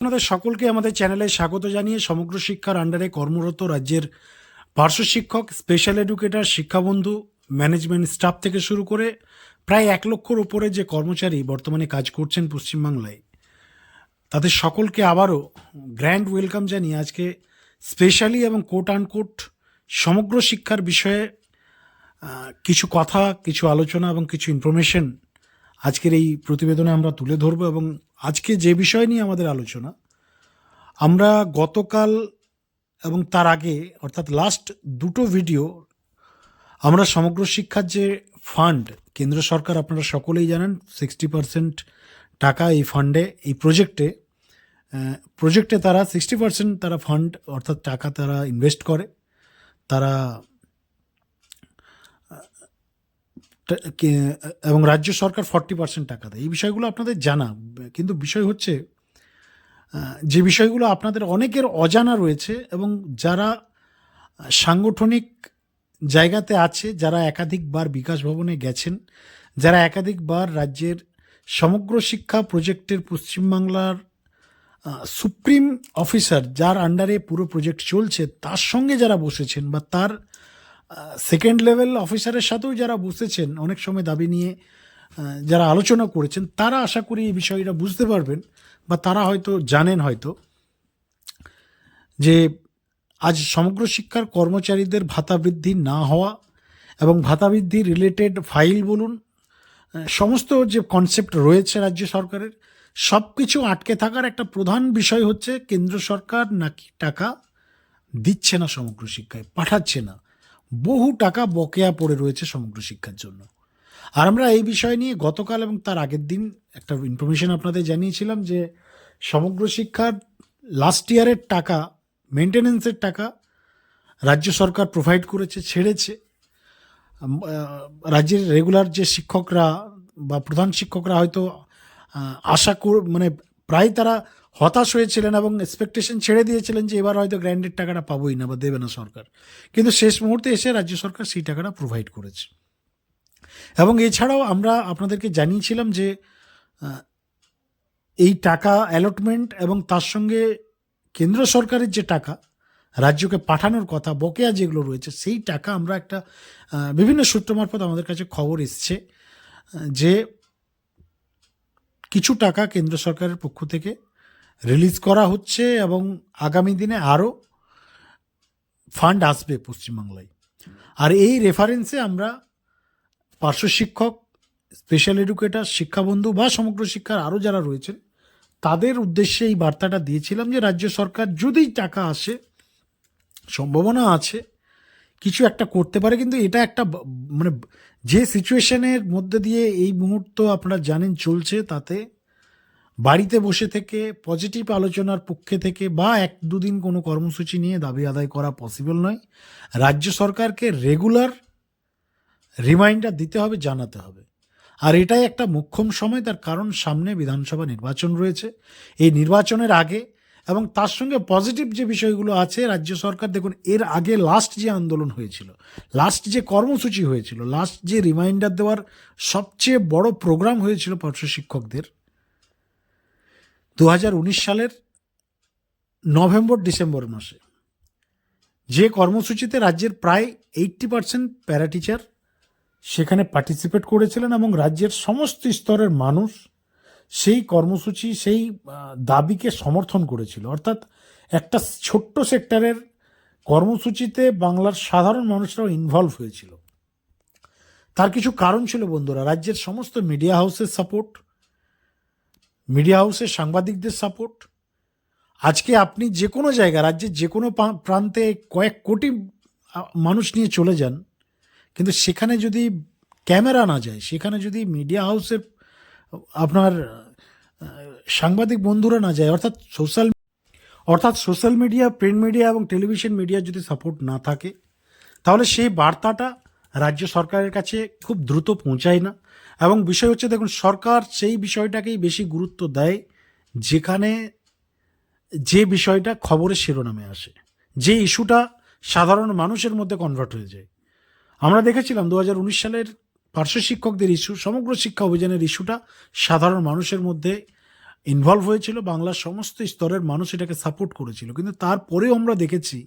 আপনাদের সকলকে আমাদের চ্যানেলে স্বাগত জানিয়ে সমগ্র শিক্ষার আন্ডারে কর্মরত রাজ্যের পার্শ্ব শিক্ষক স্পেশাল এডুকেটর শিক্ষাবন্ধু ম্যানেজমেন্ট স্টাফ থেকে শুরু করে প্রায় এক লক্ষর উপরে যে কর্মচারী বর্তমানে কাজ করছেন পশ্চিমবাংলায়, তাদের সকলকে আবারও গ্র্যান্ড ওয়েলকাম জানিয়ে আজকে স্পেশালি এবং কোট আনকোট সমগ্র শিক্ষার বিষয়ে কিছু কথা, কিছু আলোচনা এবং কিছু ইনফরমেশন আজকের এই প্রতিবেদনে আমরা তুলে ধরবো এবং আজকে যে বিষয় নিয়ে আমাদের আলোচনা, আমরা গতকাল এবং তার আগে, অর্থাৎ লাস্ট দুটো ভিডিও আমরা সমগ্র শিক্ষার যে ফান্ড কেন্দ্র সরকার আপনারা সকলেই জানেন সিক্সটি পার্সেন্ট টাকা এই ফান্ডে এই প্রজেক্টে প্রজেক্টে তারা সিক্সটি পার্সেন্ট তারা ফান্ড অর্থাৎ টাকা তারা ইনভেস্ট করে, তারা টা- কে- এবং রাজ্য সরকার ফর্টি পার্সেন্ট টাকা দেয়। এই বিষয়গুলো আপনাদের জানা। কিন্তু বিষয় হচ্ছে যে বিষয়গুলো আপনাদের অনেকের অজানা রয়েছে এবং যারা সাংগঠনিক জায়গাতে আছে, যারা একাধিকবার বিকাশ ভবনে গেছেন, যারা একাধিকবার রাজ্যের সমগ্র শিক্ষা প্রজেক্টের পশ্চিমবাংলার সুপ্রিম অফিসার, যার আন্ডারে পুরো প্রজেক্ট চলছে, তার সঙ্গে যারা বসেছেন বা তার সেকেন্ড লেভেল অফিসারের সাথেও যারা বসেছেন, অনেক সময় দাবি নিয়ে যারা আলোচনা করেছেন, তারা আশা করি এই বিষয়টা বুঝতে পারবেন বা তারা হয়তো জানেন হয়তো যে আজ সমগ্র শিক্ষার কর্মচারীদের ভাতা বৃদ্ধি না হওয়া এবং ভাতা বৃদ্ধি রিলেটেড ফাইল বলুন সমস্ত যে কনসেপ্ট রয়েছে রাজ্য সরকারের সব কিছু আটকে থাকার একটা প্রধান বিষয় হচ্ছে কেন্দ্র সরকার নাকি টাকা দিচ্ছে না সমগ্র শিক্ষায়, পাঠাচ্ছে না। বহু টাকা বকেয়া পড়ে রয়েছে সমগ্র শিক্ষার জন্য। আর আমরা এই বিষয় নিয়ে গতকাল এবং তার আগের দিন একটা ইনফরমেশন আপনাদের জানিয়েছিলাম যে সমগ্র শিক্ষার লাস্ট ইয়ারের টাকা মেনটেনেন্সের টাকা রাজ্য সরকার প্রোভাইড করেছে, ছেড়েছে। রাজ্যের রেগুলার যে শিক্ষকরা বা প্রধান শিক্ষকরা হয়তো আশা মানে প্রায় তারা হতাশ হয়েছিলেন এবং এক্সপেকটেশন ছেড়ে দিয়েছিলেন যে এবার হয়তো গ্র্যান্ডের টাকাটা পাবোই না বা দেবে না সরকার। কিন্তু শেষ মুহূর্তে এসে রাজ্য সরকার সেই টাকাটা প্রোভাইড করেছে। এবং এছাড়াও আমরা আপনাদেরকে জানিয়েছিলাম যে এই টাকা অ্যালটমেন্ট এবং তার সঙ্গে কেন্দ্র সরকারের যে টাকা, রাজ্যকে পাঠানোর কথা, বকেয়া যেগুলো রয়েছে, সেই টাকা আমরা একটা বিভিন্ন সূত্র মারফত আমাদের কাছে খবর এসছে যে কিছু টাকা কেন্দ্র সরকারের পক্ষ থেকে রিলিজ করা হচ্ছে এবং আগামী দিনে আরও ফান্ড আসবে পশ্চিমবাংলায়। আর এই রেফারেন্সে আমরা পার্শ্ব শিক্ষক স্পেশাল এডুকেটার শিক্ষাবন্ধু বা সমগ্র শিক্ষার আরও যারা রয়েছেন, তাদের উদ্দেশ্যে এই বার্তাটা দিয়েছিলাম যে রাজ্য সরকার যদি টাকা আসে, সম্ভাবনা আছে, কিছু একটা করতে পারে, কিন্তু এটা একটা মানে যে সিচুয়েশনের মধ্যে দিয়ে এই মুহূর্ত আপনারা জানেন চলছে, তাতে বাড়িতে বসে থেকে পজিটিভ আলোচনার পক্ষে থেকে বা এক দুদিন কোনো কর্মসূচি নিয়ে দাবি আদায় করা পসিবল নয়। রাজ্য সরকারকে রেগুলার রিমাইন্ডার দিতে হবে, জানাতে হবে। আর এটাই একটা মুখ্যম সময়, তার কারণ সামনে বিধানসভা নির্বাচন রয়েছে। এই নির্বাচনের আগে এবং তার সঙ্গে পজিটিভ যে বিষয়গুলো আছে, রাজ্য সরকার দেখুন, এর আগে লাস্ট যে আন্দোলন হয়েছিল লাস্ট যে কর্মসূচি হয়েছিল লাস্ট যে রিমাইন্ডার দেওয়ার সবচেয়ে বড় প্রোগ্রাম হয়েছিল পার্শ্ব শিক্ষকদের। দু হাজার উনিশ সালের নভেম্বর ডিসেম্বর মাসে যে কর্মসূচিতে রাজ্যের প্রায় এইট্টি পার্সেন্ট প্যারা টিচার সেখানে পার্টিসিপেট করেছিলেন এবং রাজ্যের সমস্ত স্তরের মানুষ সেই কর্মসূচি, সেই দাবিকে সমর্থন করেছিল। অর্থাৎ একটা ছোট্ট সেক্টরের কর্মসূচিতে বাংলার সাধারণ মানুষরাও ইনভলভ হয়েছিল। তার কিছু কারণ ছিল বন্ধুরা। রাজ্যের সমস্ত মিডিয়া হাউসের সাপোর্ট মিডিয়া হাউসের সাংবাদিকদের সাপোর্ট। আজকে আপনি যে কোনো জায়গা রাজ্যের যে কোনো প্রান্তে কয়েক কোটি মানুষ নিয়ে চলে যান, কিন্তু সেখানে যদি ক্যামেরা না যায়, সেখানে যদি মিডিয়া হাউসের আপনার সাংবাদিক বন্ধুরা না যায়, অর্থাৎ সোশ্যাল অর্থাৎ সোশ্যাল মিডিয়া, প্রিন্ট মিডিয়া এবং টেলিভিশন মিডিয়া যদি সাপোর্ট না থাকে, তাহলে সেই বার্তাটা রাজ্য সরকারের কাছে খুব দ্রুত পৌঁছায় না। এবং বিষয় হচ্ছে, দেখুন, সরকার সেই বিষয়টাকেই বেশি গুরুত্ব দেয় যেখানে যে বিষয়টা খবরের শিরোনামে আসে। যে ইস্যুটা সাধারণ মানুষের মধ্যে কনভার্ট হয়ে যায়। আমরা দেখেছিলাম দু হাজার উনিশ সালের পার্শ্ব শিক্ষকদের ইস্যু, সমগ্র শিক্ষা অভিযানের ইস্যুটা সাধারণ মানুষের মধ্যে ইনভলভ হয়েছিল। বাংলার সমস্ত স্তরের মানুষ এটাকে সাপোর্ট করেছিল। কিন্তু তারপরেও আমরা দেখেছি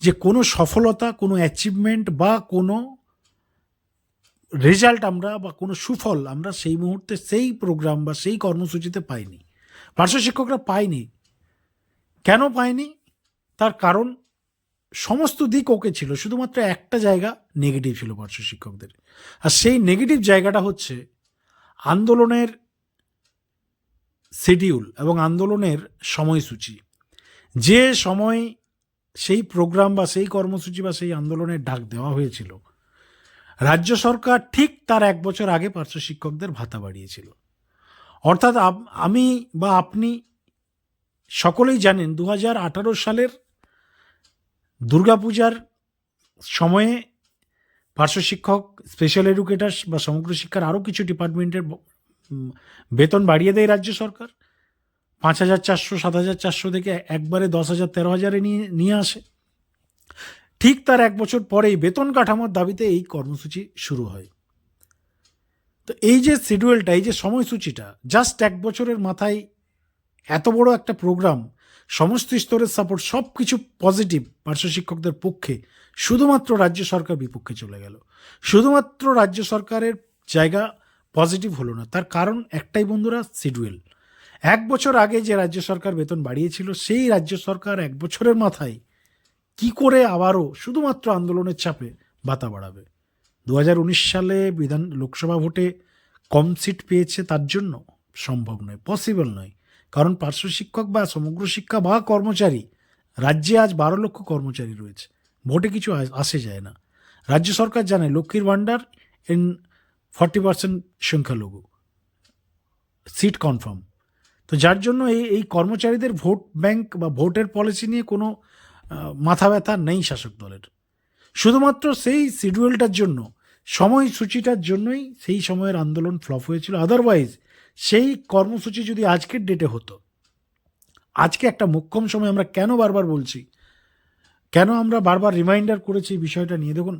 যে কোনো সফলতা, কোনো অ্যাচিভমেন্ট বা কোনো রেজাল্ট আমরা বা কোনো সুফল আমরা সেই মুহূর্তে সেই প্রোগ্রাম বা সেই কর্মসূচিতে পাইনি। পার্শ্ব শিক্ষকরা পায়নি। কেন পায়নি? তার কারণ সমস্ত দিক ওকে ছিল, শুধুমাত্র একটা জায়গা নেগেটিভ ছিল পার্শ্ব শিক্ষকদের। আর সেই নেগেটিভ জায়গাটা হচ্ছে আন্দোলনের শিডিউল এবং আন্দোলনের সময়সূচি। যে সময় সেই প্রোগ্রাম বা সেই কর্মসূচি বা সেই আন্দোলনের ডাক দেওয়া হয়েছিল। রাজ্য সরকার ঠিক তার এক বছর আগে পার্শ্ব শিক্ষকদের ভাতা বাড়িয়েছিল। অর্থাৎ আমি বা আপনি সকলেই জানেন দু সালের দুর্গাপূজার সময়ে পার্শ্ব শিক্ষক, স্পেশাল এডুকেটার্স বা সমগ্র শিক্ষার আরও কিছু ডিপার্টমেন্টের বেতন বাড়িয়ে দেয় রাজ্য সরকার। পাঁচ হাজার চারশো, সাত হাজার চারশো থেকে একবারে দশ হাজার, তেরো হাজারে নিয়ে নিয়ে আসে। ঠিক তার এক বছর পরেই বেতন কাঠামোর দাবিতে এই কর্মসূচি শুরু হয়। তো এই যে শিডিউলটা, এই যে সময়সূচিটা জাস্ট এক বছরের মাথায় এত বড় একটা প্রোগ্রাম সমস্ত স্তরের সাপোর্ট সব কিছু পজিটিভ পার্শ্ব শিক্ষকদের পক্ষে, শুধুমাত্র রাজ্য সরকার বিপক্ষে চলে গেল। শুধুমাত্র রাজ্য সরকারের জায়গা পজিটিভ হলো না, তার কারণ একটাই বন্ধুরা, শিডিউল। এক বছর আগে যে রাজ্য সরকার বেতন বাড়িয়েছিল, সেই রাজ্য সরকার এক বছরের মাথায় কি করে আবারও শুধুমাত্র আন্দোলনের চাপে ভাতা বাড়াবে? দু হাজার উনিশ সালে বিধান, লোকসভা ভোটে কম সিট পেয়েছে তার জন্য সম্ভব নয়, পসিবল নয়। কারণ পার্শ্ব শিক্ষক বা সমগ্র শিক্ষা বা কর্মচারী, রাজ্যে আজ বারো লক্ষ কর্মচারী রয়েছে। ভোটে কিছু আসে যায় না। রাজ্য সরকার জানে লক্ষ্মীর ভাণ্ডার ইন ফর্টি পার্সেন্ট সংখ্যালঘু। Seat confirm. তো যার জন্য এই এই কর্মচারীদের ভোট ব্যাংক বা ভোটের পলিসি নিয়ে কোনো মাথা ব্যথা নেই শাসক দলের। শুধুমাত্র সেই শিডিউলটার জন্য, সময়সূচিটার জন্যই সেই সময়ের আন্দোলন ফ্লপ হয়েছিল। আদারওয়াইজ সেই কর্মসূচি যদি আজকের ডেটে হতো, আজকে একটা মোক্ষম সময় আমরা কেন বারবার বলছি? কেন আমরা বারবার রিমাইন্ডার করেছি বিষয়টা নিয়ে? দেখুন,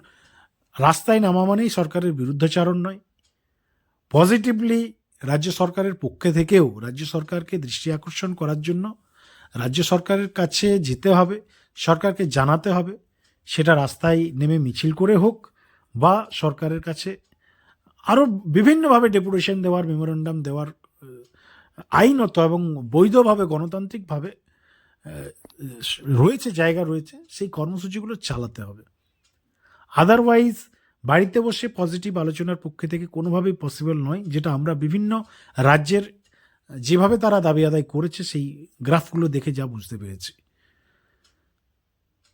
রাস্তায় নামা মানেই সরকারের বিরুদ্ধাচারণ নয়। পজিটিভলি রাজ্য সরকারের পক্ষে থেকেও রাজ্য সরকারকে দৃষ্টি আকর্ষণ করার জন্য রাজ্য সরকারের কাছে যেতে হবে, সরকারকে জানাতে হবে, সেটা রাস্তায় নেমে মিছিল করে হোক বা সরকারের কাছে আরও বিভিন্নভাবে ডেপুটেশন দেওয়ার, মেমোরেন্ডাম দেওয়ার আইনত এবং বৈধভাবে, গণতান্ত্রিকভাবে রয়েছে, জায়গা রয়েছে, সেই কর্মসূচিগুলো চালাতে হবে। আদারওয়াইজ বাড়িতে বসে পজিটিভ আলোচনার পক্ষে থেকে কোনোভাবেই পসিবল নয়, যেটা আমরা বিভিন্ন রাজ্যের যেভাবে তারা দাবি আদায় করেছে, সেই গ্রাফগুলো দেখে যা বুঝতে পেরেছি।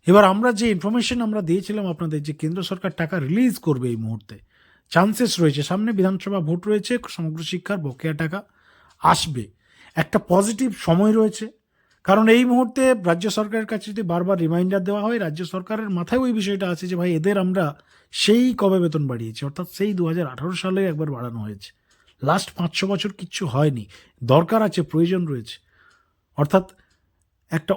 এবার আমরা যে ইনফরমেশন আমরা দিয়েছিলাম আপনাদের যে কেন্দ্র সরকার টাকা রিলিজ করবে এই মুহূর্তে চান্সেস রয়েছে, সামনে বিধানসভা ভোট রয়েছে, সমগ্র শিক্ষার বকেয়া টাকা আসবে। একটা পজিটিভ সময় রয়েছে কারণ এই মুহূর্তে রাজ্য সরকারের কাছে যদি বারবার রিমাইন্ডার দেওয়া হয়, রাজ্য সরকারের মাথায় ওই বিষয়টা আছে যে, ভাই, এদের আমরা সেই কবে বেতন বাড়িয়েছি? অর্থাৎ সেই দু হাজার আঠেরো সালে একবার বাড়ানো হয়েছে। লাস্ট পাঁচশো বছর কিচ্ছু হয়নি। দরকার আছে, প্রয়োজন রয়েছে। অর্থাৎ একটা